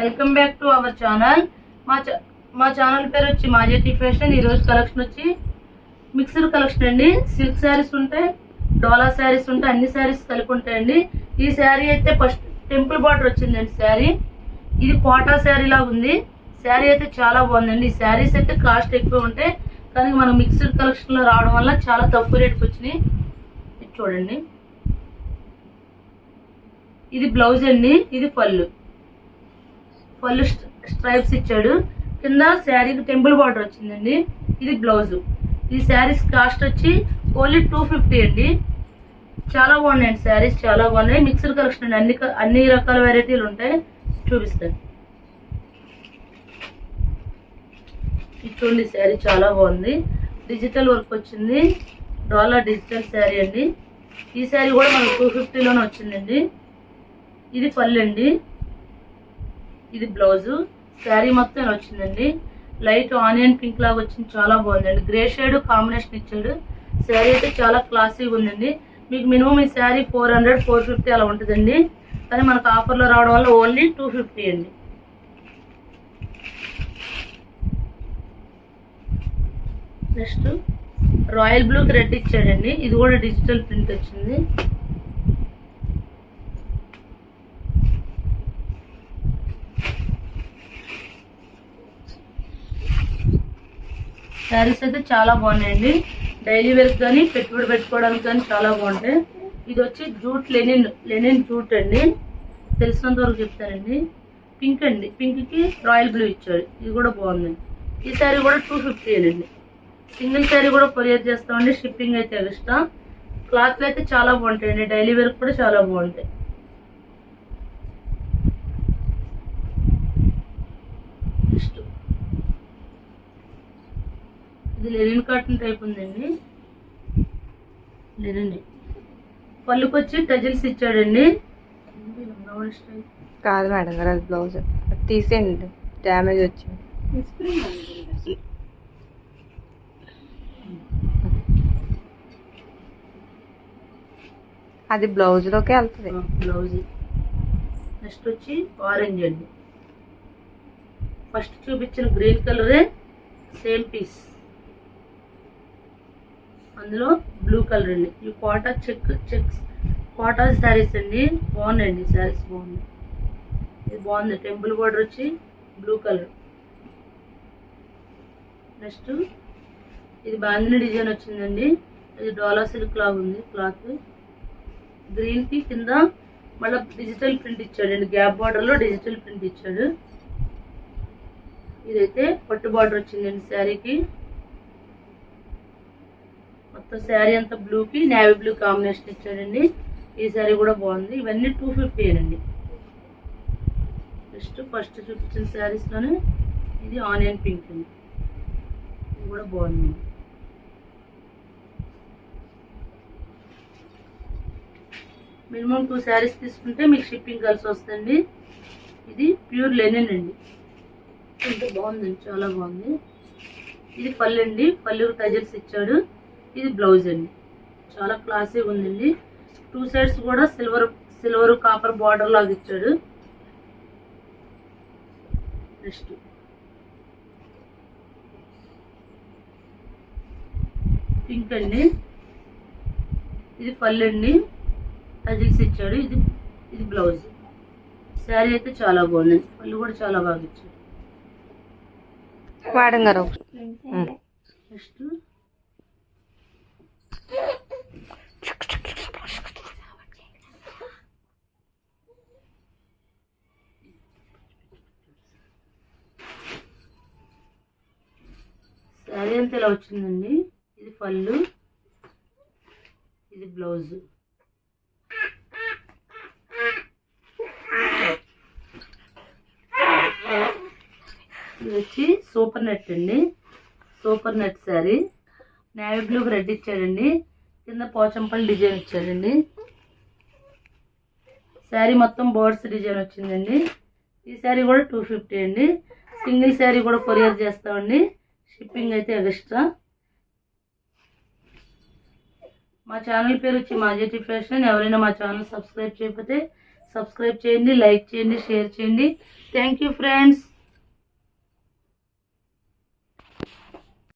Welcome back to our channel మా మా channel పేరు వచ్చి మాజెటీ ఫ్యాషన్. ఈరోజు కలెక్షన్ వచ్చి మిక్సర్ కలెక్షన్ అండి. సిల్క్ శారీస్ ఉంటాయి డోలా శారీస్ ఉంటాయి అన్ని శారీస్ కలిపి ఉంటాయండి. ఈ శారీ అయితే ఫస్ట్ టెంపుల్ బార్డర్ వచ్చిందండి శారీ ఇది కోటా శారీ లాగా ఉంది. శారీ అయితే చాలా బాగుందండి. ఈ శారీస్ అయితే కాస్ట్ ఎక్కువ ఉంటాయి. కానీ మనం మిక్స్డ్ కలెక్షన్లో రావడం వల్ల చాలా తక్కువ రేట్కి వచ్చినాయి. చూడండి. ఇది బ్లౌజ్ అండి. ఇది పళ్ళు. పళ్ళు స్ట్రైప్స్ ఇచ్చాడు. కింద శారీకి టెంపుల్ బార్డర్ వచ్చిందండి. ఇది బ్లౌజ్. ఈ శారీస్ కాస్ట్ వచ్చి ఓన్లీ టూ ఫిఫ్టీ అండి. చాలా బాగున్నాయండి శారీస్ చాలా బాగున్నాయి. మిక్స్డ్ కలెక్షన్ అండి. అన్ని అన్ని రకాల వెరైటీలు ఉంటాయి. చూపిస్తాను. ఇది చూడండి శారీ చాలా బాగుంది. డిజిటల్ వర్క్ వచ్చింది. డాలర్ డిజిటల్ శారీ అండి. ఈ శారీ కూడా మనకు టూ ఫిఫ్టీలోనే వచ్చిందండి. ఇది పళ్ళు అండి. ఇది బ్లౌజు. శారీ మొత్తం వచ్చిందండి. లైట్ ఆనియన్ పింక్ లాగా వచ్చింది. చాలా బాగుందండి. గ్రే షేడ్ కాంబినేషన్ ఇచ్చాడు. శారీ అయితే చాలా క్లాసీగా ఉందండి. మీకు మినిమం ఈ sari four hundred four fifty అలా ఉంటుందండి. కానీ మనకు ఆఫర్లో రావడం వల్ల ఓన్లీ టూ ఫిఫ్టీ అండి. నెక్స్ట్ రాయల్ బ్లూకి రెడ్ ఇచ్చాడండి. ఇది కూడా డిజిటల్ ప్రింట్ వచ్చింది. శారీస్ అయితే చాలా బాగున్నాయండి. డైలీ వేర్ కానీ పెట్టుబడి పెట్టుకోవడానికి కానీ చాలా బాగుంటాయి. ఇది వచ్చి జూట్ లెనిన్ లెనిన్ జూట్ అండి. తెలిసినంత వరకు చెప్తానండి. పింక్ అండి. పింక్కి రాయల్ బ్లూ ఇచ్చాడు ఇది కూడా బాగుంది ఈ శారీ కూడా టూ ఫిఫ్టీ అండి. సింగిల్ శారీ కూడా కొరియర్ చేస్తామండి. షిప్పింగ్ అయితే ఎక్స్ట్రా క్లాత్లు అయితే చాలా బాగుంటాయండి. డైలీ వేర్ కూడా చాలా బాగుంటాయి నెక్స్ట్ ఇది లెనిన్ కాటన్ టైప్ ఉందండి. లెనిన్ పళ్ళుకి వచ్చి టజిల్స్ ఇచ్చాడండి. కాదు మేడం గారు అది బ్లౌజ్. అది తీసేయండి. డ్యామేజ్ వచ్చింది. అది బ్లౌజ్లోకే వెళ్తుంది. బ్లౌజ్. నెక్స్ట్ వచ్చి ఆరెంజ్ అండి. ఫస్ట్ చూపించిన గ్రీన్ కలరే సేమ్ పీస్. అందులో బ్లూ కలర్ అండి ఈ కోటా చెక్ చెక్స్ కోటా శారీస్ అండి. బాగున్నాయండి శారీస్ బాగున్నాయి. ఇది బాగుంది. టెంపుల్ బార్డర్ వచ్చి బ్లూ కలర్ నెక్స్ట్ ఇది బాందిని డిజైన్ వచ్చిందండి. ఇది డోలా సిల్క్ లాగా ఉంది క్లాత్ గ్రీన్కి కింద మళ్ళీ డిజిటల్ ప్రింట్ ఇచ్చాడండి గ్యాప్ బార్డర్లో డిజిటల్ ప్రింట్ ఇచ్చాడు. ఇదైతే పట్టు బార్డర్ వచ్చిందండి శారీకి మొత్తం శారీ అంతా బ్లూకి నేవీ బ్లూ కాంబినేషన్ ఇచ్చాడండి. ఈ శారీ కూడా బాగుంది. ఇవన్నీ టూ ఫిఫ్టీ అండి. నెక్స్ట్ ఫస్ట్ చూపించిన శారీస్లోనే ఇది ఆనియన్ పింక్ అండి. ఇది కూడా బాగుంది. మినిమం టూ శారీస్ తీసుకుంటే మీకు షిప్పింగ్ కలిసి వస్తుంది ఇది ప్యూర్ లెనిన్ అండి. ఎంత బాగుందండి చాలా బాగుంది. ఇది పళ్ళు అండి. పళ్ళు టజల్స్ ఇచ్చాడు. ఇది బ్లౌజ్ అండి. చాలా క్లాసీగా ఉందండి. టూ సైడ్స్ కూడా సిల్వర్ సిల్వర్ కాపర్ బార్డర్ లాగా ఇచ్చాడు. నెక్స్ట్ పింక్ అండి. ఇది పళ్ళు అండి. టజిల్స్ ఇచ్చాడు. ఇది ఇది బ్లౌజ్. శారీ అయితే చాలా బాగుంది. పళ్ళు కూడా చాలా బాగా ఇచ్చాడు. నెక్స్ట్ శారీ అంతా ఇలా వచ్చిందండి. ఇది పళ్ళు. ఇది బ్లౌజ్. ఇది వచ్చి సూపర్ నెట్ అండి. Super net sari. Navy blue red ఇచ్చాడండి. కింద పోచంపల్లి డిజైన్ ఇచ్చాడండి. శారీ మొత్తం బోర్డ్స్ డిజైన్ వచ్చిందండి. ఈ శారీ కూడా టూ ఫిఫ్టీ అండి. సింగిల్ శారీ కూడా కొరియర్ చేస్తామండి. షిప్పింగ్ అయితే ఎక్స్ట్రా మా ఛానల్ పేరు వచ్చి మాజెటీ ఫ్యాషన్ ఎవరైనా మా ఛానల్ సబ్స్క్రైబ్ చేయకపోతే సబ్స్క్రైబ్ చేయండి లైక్ చేయండి షేర్ చేయండి. Thank you friends